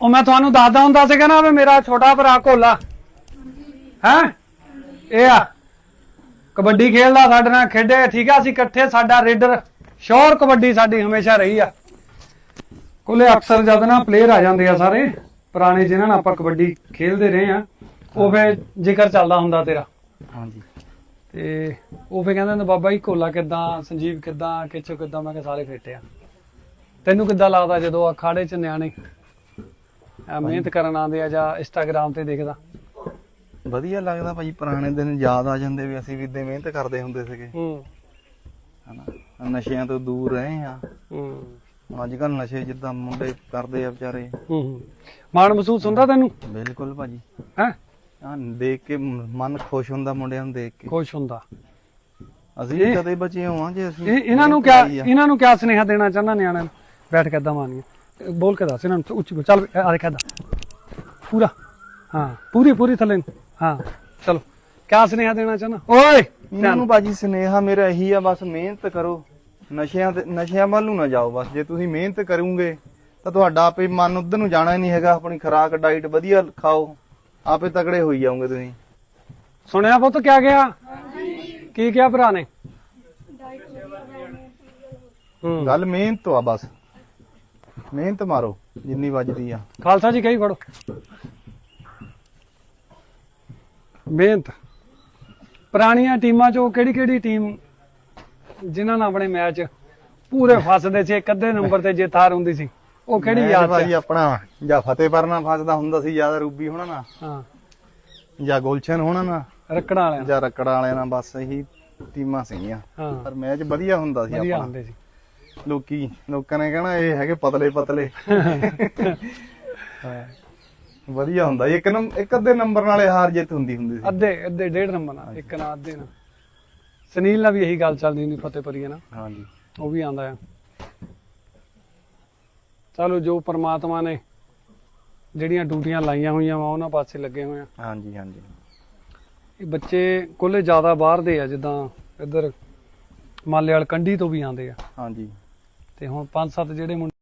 ਉਹ ਮੈਂ ਤੁਹਾਨੂੰ ਦੱਸਦਾ ਹੁੰਦਾ ਸੀਗਾ ਨਾ ਵੀ ਮੇਰਾ ਛੋਟਾ ਭਰਾ ਕੋਲਾ ਹੈ? ਇਹ ਆ। ਕਬੱਡੀ ਖੇਡਦਾ ਸਾਡੇ ਨਾਲ ਖੇਡੇ ਠੀਕ ਆ ਅਸੀਂ ਇਕੱਠੇ ਸਾਡਾ ਰੇਡਰ ਸ਼ੋਰ ਕਬੱਡੀ ਸਾਡੀ ਹਮੇਸ਼ਾ ਰਹੀ ਆ। ਕੋਲੇ ਅਕਸਰ ਜਦ ਨਾ ਪਲੇਅਰ ਆ ਜਾਂਦੇ ਆ ਸਾਰੇ ਪੁਰਾਣੇ ਜਿਨ੍ਹਾਂ ਨਾਲ ਆਪਾਂ ਕਬੱਡੀ ਖੇਡਦੇ ਰਹੇ ਆ ਉਹ ਫੇ ਜ਼ਿਕਰ ਚੱਲਦਾ ਹੁੰਦਾ ਤੇਰਾ। ਹਾਂਜੀ। ਤੇ ਉਹ ਫੇ ਕਹਿੰਦੇ ਨੇ ਬਾਬਾ ਜੀ ਕੋਲਾ ਕਿਦਾਂ ਸੰਜੀਵ ਕਿਦਾਂ ਕਿਚੋ ਕਿਦਾਂ? ਮੈਂ ਕਿਹਾ ਸਾਰੇ ਫਿੱਟ ਆ। ਤੈਨੂੰ ਕਿੱਦਾਂ ਲੱਗਦਾ ਜਦੋਂ ਅਖਾੜੇ ਚ ਨਿਆਣੇ ਆ ਮਿਹਨਤ ਕਰਨ ਆਉਂਦੇ ਆ ਜਾਂ ਇੰਸਟਾਗ੍ਰਾਮ ਤੇ ਦੇਖਦਾ। ਵਧੀਆ ਲੱਗਦਾ ਭਾਜੀ ਪੁਰਾਣੇ ਦਿਨ ਯਾਦ ਆ ਜਾਂਦੇ ਵੀ ਅਸੀਂ ਵੀ ਇਦਾਂ ਮਿਹਨਤ ਕਰਦੇ ਹੁੰਦੇ ਸੀਗੇ। ਹੂੰ। ਹਨਾ ਨਸ਼ਿਆਂ ਤੋਂ ਦੂਰ ਰਹੇ ਆ। ਹੂੰ। ਅੱਜ ਕੱਲ ਨਸ਼ੇ ਜਿੱਦਾਂ ਮੁੰਡੇ ਕਰਦੇ ਆ ਵਿਚਾਰੇ। ਹੂੰ ਮਾਣ ਮਹਿਸੂਸ ਹੁੰਦਾ ਤੈਨੂੰ? ਬਿਲਕੁਲ ਭਾਜੀ। ਹੈ? ਆ ਦੇਖ ਕੇ ਮ- ਮਨ ਖੁਸ਼ ਹੁੰਦਾ ਮੁੰਡਿਆਂ ਨੂੰ ਦੇਖ ਕੇ। ਖੁਸ਼ ਹੁੰਦਾ। ਅਸੀਂ ਵੀ ਇਹ- ਕਦੇ ਬਚੇ ਹੋਵਾਂ ਜੇ ਅਸੀਂ ਇਹ ਇਹਨਾਂ ਨੂੰ ਕਿਆ ਇਹਨਾਂ ਨੂੰ ਕਿਆ ਸੁਨੇਹਾ ਦੇਣਾ ਚਾਹੁੰਦਾ ਨਿਆਣਿਆਂ ਨੂੰ? ਬੈਠ ਕੇ ਦਵਾਨੀਆਂ ਬੋਲ ਕੇ ਦੱਸ ਇਹਨਾਂ ਨੂੰ ਉੱਚੀ ਬੋਲ। ਚੱਲ ਆ ਦੇਖ ਏਦਾਂ ਪੂਰਾ। ਹਾਂ ਪੂਰੀ ਪੂਰੀ ਥੱਲੇ ਨੂੰ। ਹਾਂ ਚਲੋ। ਕਿਆ ਸੁਨੇਹਾ ਦੇਣਾ ਚਾਹੁੰਦਾ? ਓਏ ਇਹਨਾਂ ਨੂੰ ਭਾਜੀ ਸੁਨੇਹਾ ਮੇਰਾ ਇਹੀ ਆ ਬਸ ਮਿਹਨਤ ਕਰੋ। ਨਸ਼ਿਆਂ ਤੇ ਨਸ਼ਿਆਂ ਵੱਲ ਨੂੰ ਨਾ ਜਾਓ ਬਸ। ਜੇ ਤੁਸੀਂ ਮਿਹਨਤ ਕਰੋਗੇ ਤਾਂ ਤੁਹਾਡਾ ਆਪੇ ਮਨ ਉਧਰ ਨੂੰ ਜਾਣਾ ਹੀ ਨਹੀਂ ਹੈਗਾ। ਆਪਣੀ ਖੁਰਾਕ ਡਾਈਟ ਵਧੀਆ ਖਾਓ। ਆਪੇ ਤਕੜੇ ਹੋਈ ਜਾਓਗੇ ਤੁਸੀਂ। ਸੁਣਿਆ ਪੁੱਤ ਕਿਆ ਗਿਆ ਕੀ ਕਿਹਾ ਭਰਾ ਨੇ? ਹੂੰ ਗੱਲ ਮਿਹਨਤ ਤੋਂ ਆ ਬਸ। ਮਿਹਨਤ ਮਾਰੋ ਜਿੰਨੀ ਵੱਜਦੀ ਆ। ਖਾਲਸਾ ਜੀ ਕਹੀ ਫੜੋ। ਮਿਹਨਤ। ਪੁਰਾਣੀਆਂ ਟੀਮਾਂ ਚੋਂ ਕਿਹੜੀ ਕਿਹੜੀ ਟੀਮ ਜਿਨ੍ਹਾਂ ਨਾਲ ਆਪਣੇ ਮੈਚ ਪੂਰੇ ਫਸਦੇ ਸੀ ਇੱਕ ਅੱਧੇ ਨੰਬਰ ਤੇ ਜਿੱਤ ਹਾਰ ਹੁੰਦੀ ਸੀ ਉਹ ਕਿਹੜੀ ਯਾਦ ਭਾਜੀ ਆਪਣਾ ਜਾਂ ਫਤਿਹਪੁਰ ਨਾਲ ਫਸਦਾ ਹੁੰਦਾ ਸੀ ਜਾਂ ਰੂਬੀ ਹੋਣਾ ਨਾ ਹਾਂ। ਜਾਂ ਗੁਲਸ਼ਨ ਹੋਣਾ ਨਾ ਰੱਕੜਾਂ ਵਾਲਿਆਂ। ਜਾਂ ਰੱਕੜਾਂ ਵਾਲਿਆਂ ਨਾਲ ਬਸ ਇਹੀ ਟੀਮਾਂ ਸੀਗੀਆਂ। ਹਾਂ। ਪਰ ਮੈਚ ਵਧੀਆ ਹੁੰਦਾ ਸੀ ਵਧੀਆ ਆਪਣਾ। ਹੁੰਦੇ ਸੀ। ਲੋਕੀ ਲੋਕਾਂ ਨੇ ਕਹਿਣਾ ਇਹ ਹੈਗੇ ਪਤਲੇ ਪਤਲੇ। ਹਾਂ। ਵਧੀਆ ਹੁੰਦਾ। ਇੱਕ ਨੰਬਰ ਇੱਕ ਅੱਧੇ ਨੰਬਰ ਨਾਲੇ ਹਾਰ ਜਿੱਤ ਹੁੰਦੀ ਹੁੰਦੀ ਸੀ। ਅੱਧੇ ਅੱਧੇ ਡੇਢ ਨੰਬਰ ਨਾਲ ਇੱਕ ਨਾਲ ਅੱਧੇ ਨਾਲ। ਸੁਨੀਲ ਨਾਲ ਵੀ ਇਹੀ ਗੱਲ ਚੱਲਦੀ ਹੁੰਦੀ ਫਤਿਹਪੁਰੀਆ ਨਾਲ। ਹਾਂਜੀ। ਉਹ ਵੀ ਆਂਦਾ ਆ। ਚਲੋ ਜੋ ਪ੍ਰਮਾਤਮਾ ਨੇ ਜਿਹੜੀਆਂ ਡਿਊਟੀਆਂ ਲਾਈਆਂ ਹੋਈਆਂ ਵਾ ਉਹਨਾਂ ਪਾਸੇ ਲੱਗੇ ਹੋਏ ਆ। ਹਾਂਜੀ ਹਾਂਜੀ। ਇਹ ਬੱਚੇ ਕੋਲੇ ਜ਼ਿਆਦਾ ਬਾਹਰ ਦੇ ਆ ਜਿੱਦਾਂ ਇੱਧਰ ਮਾਲੇ ਵਾਲ ਕੰਢੀ ਤੋਂ ਵੀ ਆਂਦੇ ਆ। ਹਾਂਜੀ। ਤੇ ਹੁਣ ਪੰਜ ਸੱਤ ਜਿਹੜੇ ਮੁੰਡੇ